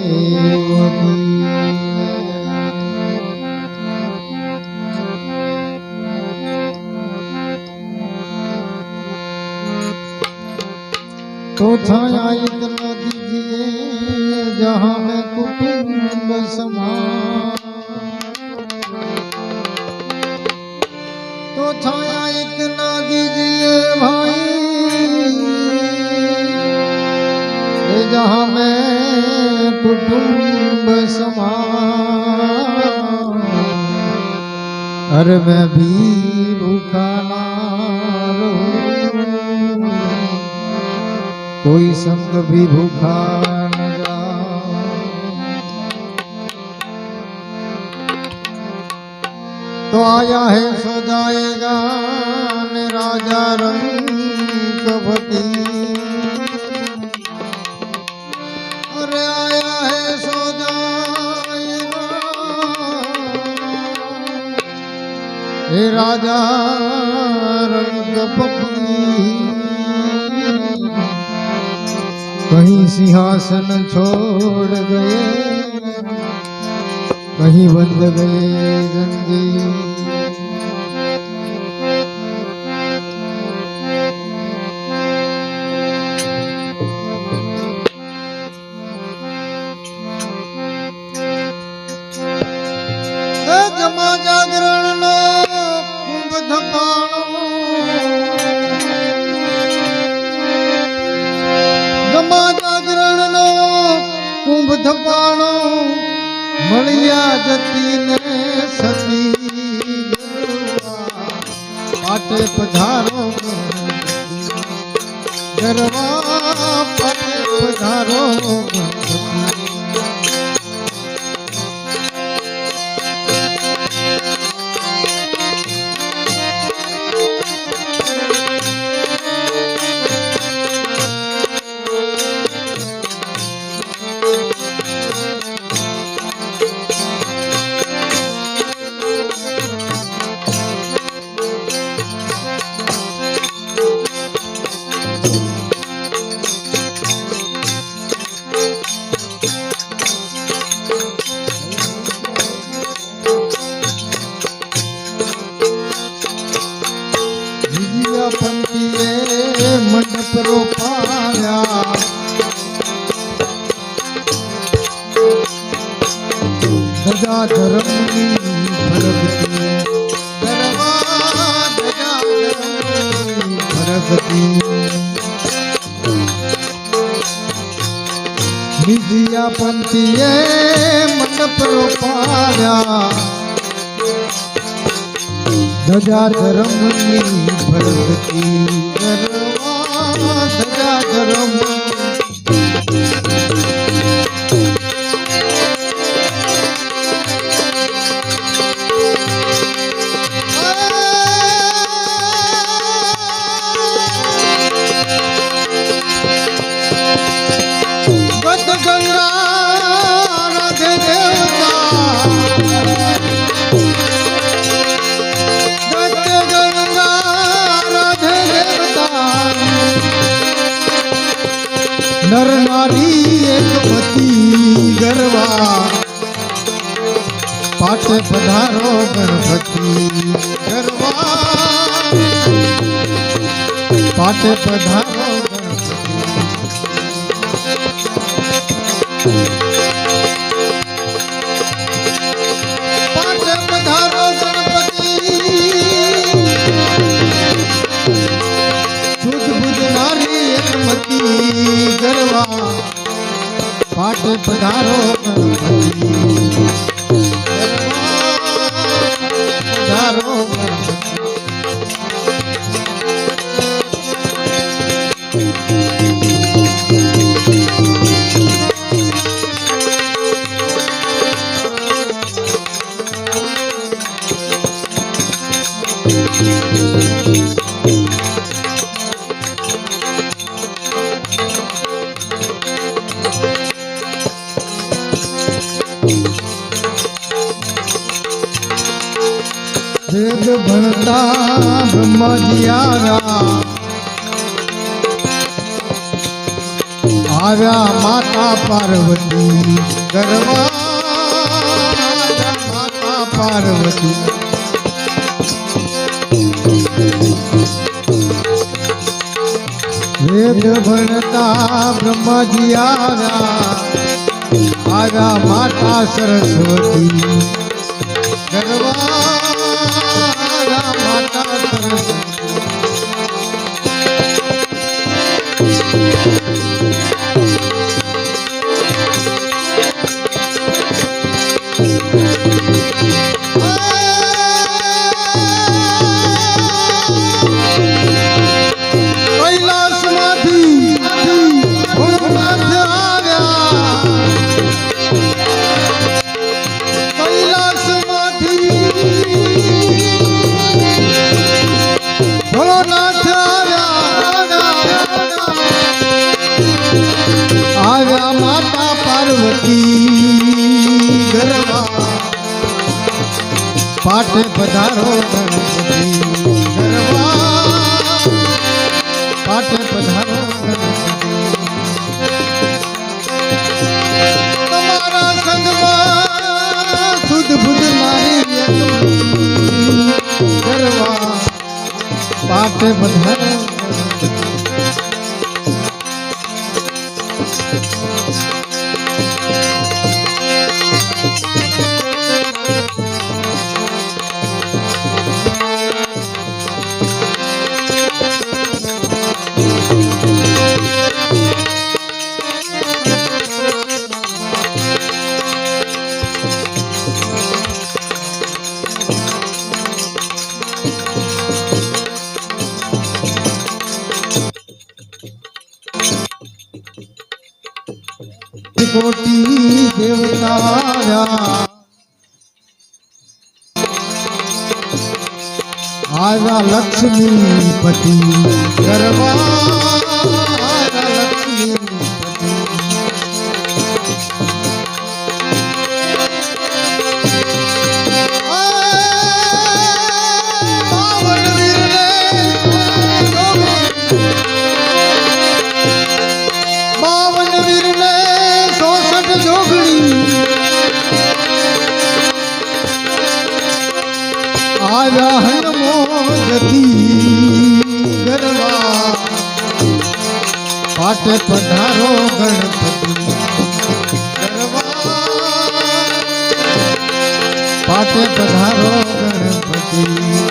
Mm-hmm. अरे मैं भी भूखा ना कोई संग भी भूखा तो आया है सो जाएगा राजा रंग હે રાજા રંગપતિ કહી સિંહાસન છોડ ગયે કહી બંધ ગયે જંગી ધપાણો મળ્યા જતી ને સતી પાટે પધારો ગરવા પાટે પધારો વિજયા વિજયા પંથીએ મંડપ રોપાયા ધજા ધરમની ભરતી કરવા ધજા ધર્મ નર નારી એક પતિ ગરવા પાટે પધારો ગણપતિ ગરવા પાટે પધારો પધારો બ્રહ્માજી આવ્યા માતા પાર્વતી ગરવા માતા પાર્વતી. વેદ ભણતા બ્રહ્માજી આવ્યા આવ્યા માતા સરસ્વતી ગરવા પાર્વતી ગરબા પાઠ પધારો ગણપતિ ગરબા પાટે પધારો તમારા સંગમાં સુધ બુધ મારી યજમાની કરવા પાટે પધારો કોટી દેવતારા. આવ્યા લક્ષ્મીપતિ ગરબા હનમો જતી ગરવા. પાટે પધારો ગણપતિ પધારો ગણપતિ.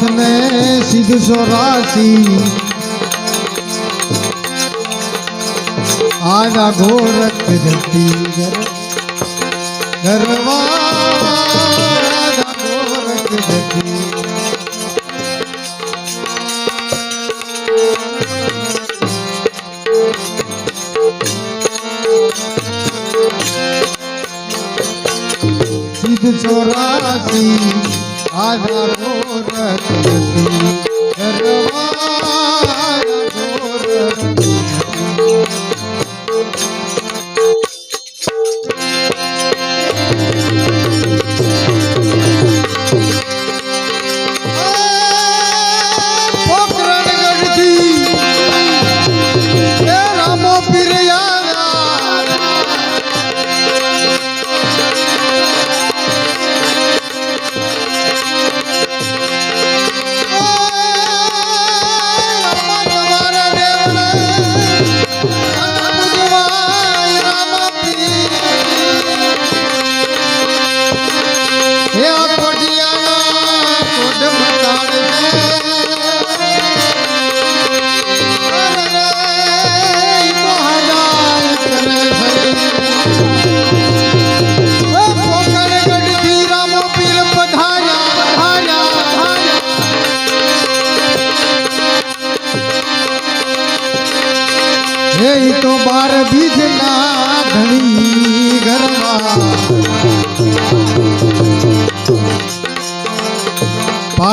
નવનાથ ને સિદ્ધ સોરાસી આના ગોરખ જતી ગર ગરવા ગોરખ જતી ચોરાસી ગોરખ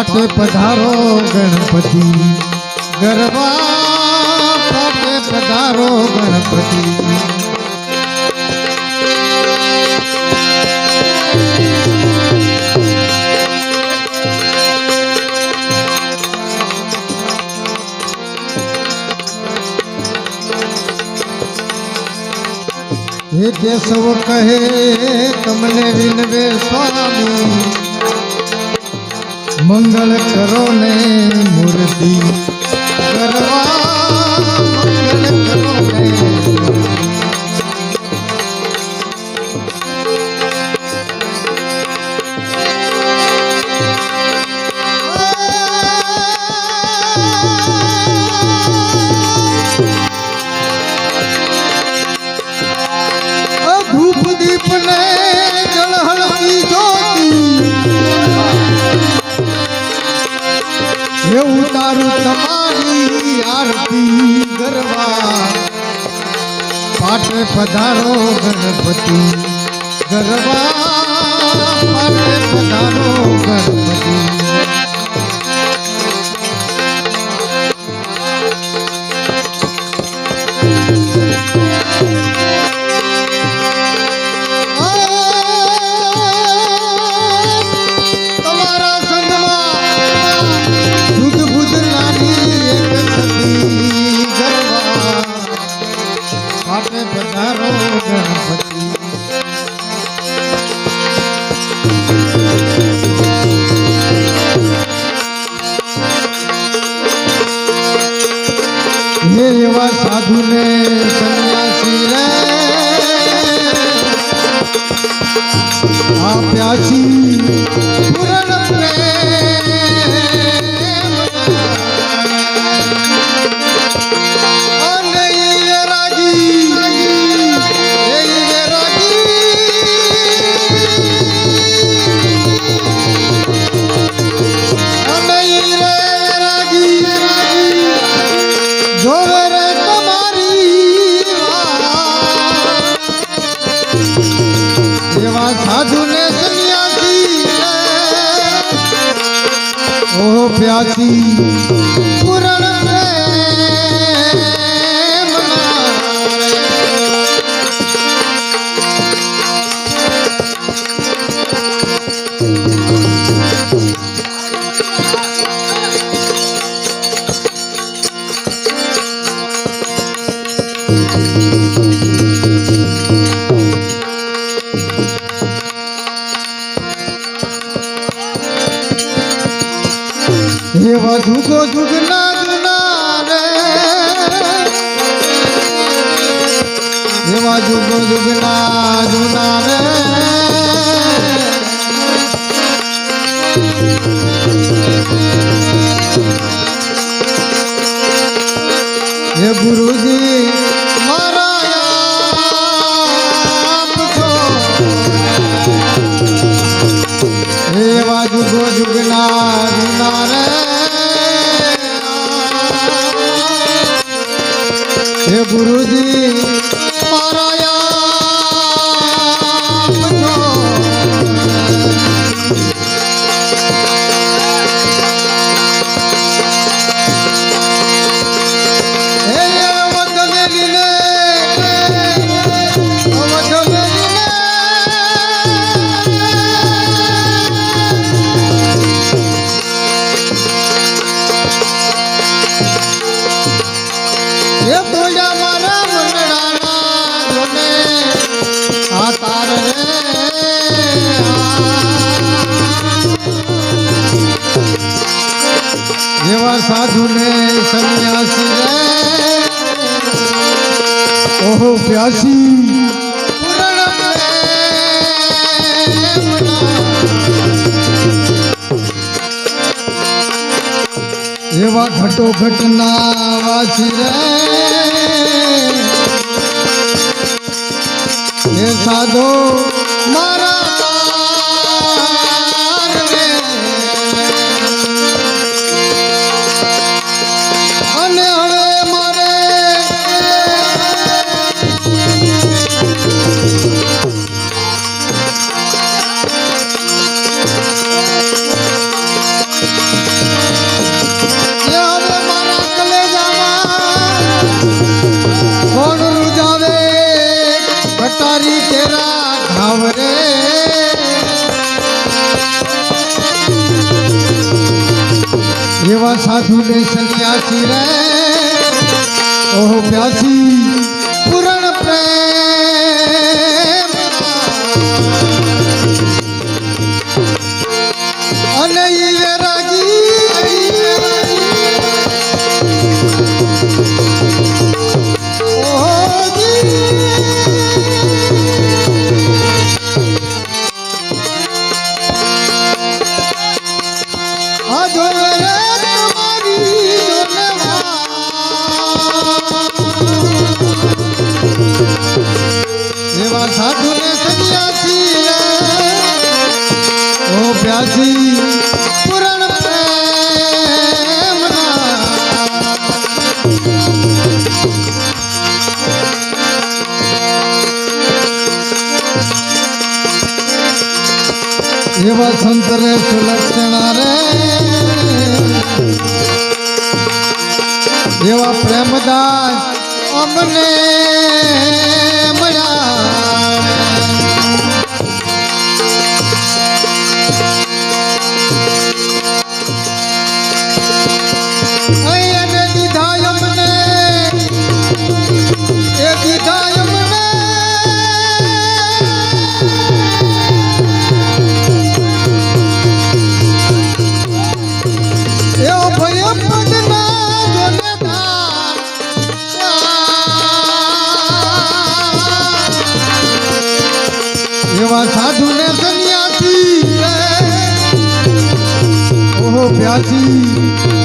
પાટે પધારો ગણપતિ ગરબા પાટે પધારો ગણપતિ હે કેશવ કહે તમને વિનવે સ્વામી મંગળ કરો ને મૂર્તિ કરવા પાટે પધારો ગણપતિ. ગરબા પાટે પધારો. प्यासी જુગો જુગના જુના રે હે ગુરુજી એવા જુગો જુગના જુના રે હે ગુરુજી એવા સાધુને સંન્યાસી રે ઓહો પ્યાસી. એવા ઘટો ઘટના વાસી રે સાધો ઢૂંઢે સન્યાસી રે. ઓહો પ્યાસી. વ્યાજી પુરણ એવા સંતરે સુલક્ષણા રે. એવા પ્રેમદાસ અમને. 不要急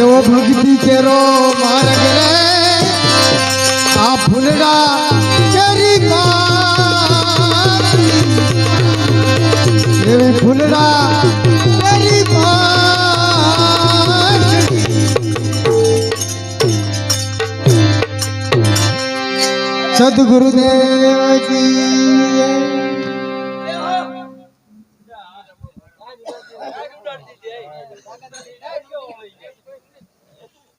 એવો ભક્તિ કેરો માર્ગ રે. આ ફૂલડા કેરી એવી ફૂલડા સદગુરુદેવ કી